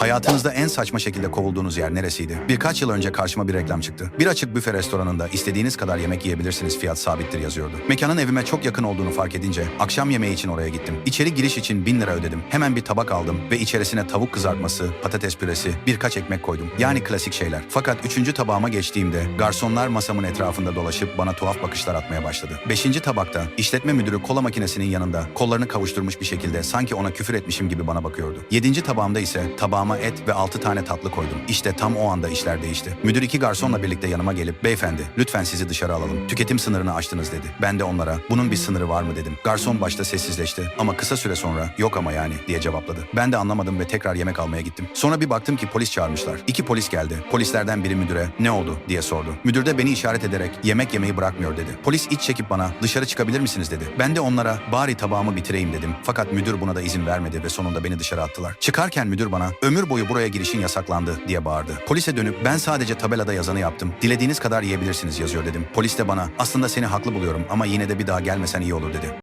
Hayatınızda en saçma şekilde kovulduğunuz yer neresiydi? Birkaç yıl önce karşıma bir reklam çıktı. Bir açık büfe restoranında istediğiniz kadar yemek yiyebilirsiniz fiyat sabittir yazıyordu. Mekanın evime çok yakın olduğunu fark edince akşam yemeği için oraya gittim. İçeri giriş için 1000 lira ödedim. Hemen bir tabak aldım ve içerisine tavuk kızartması, patates püresi, birkaç ekmek koydum. Yani klasik şeyler. Fakat üçüncü tabağıma geçtiğimde garsonlar masamın etrafında dolaşıp bana tuhaf bakışlar atmaya başladı. Beşinci tabakta işletme müdürü kola makinesinin yanında kollarını kavuşturmuş bir şekilde sanki ona küfür etmişim gibi bana bakıyordu. Yedinci tabağımda ise tabağıma et ve altı tane tatlı koydum. İşte tam o anda işler değişti. Müdür iki garsonla birlikte yanıma gelip beyefendi lütfen sizi dışarı alalım. Tüketim sınırını aştınız dedi. Ben de onlara bunun bir sınırı var mı dedim. Garson başta sessizleşti ama kısa süre sonra yok ama yani diye cevapladı. Ben de anlamadım ve tekrar yemek almaya gittim. Sonra bir baktım ki polis çağırmışlar. İki polis geldi. Polislerden biri müdüre ne oldu diye sordu. Müdür de beni işaret ederek yemek yemeyi bırakmıyor dedi. Polis iç çekip bana dışarı çıkabilir misiniz dedi. Ben de onlara bari tabağımı bitireyim dedim. Fakat müdür buna da izin vermedi ve sonunda beni dışarı attılar. Çıkarken müdür bana ömür boyu buraya girişin yasaklandı diye bağırdı. Polise dönüp ben sadece tabelada yazanı yaptım. Dilediğiniz kadar yiyebilirsiniz yazıyor dedim. Polis de bana aslında seni haklı buluyorum ama yine de bir daha gelmesen iyi olur dedi.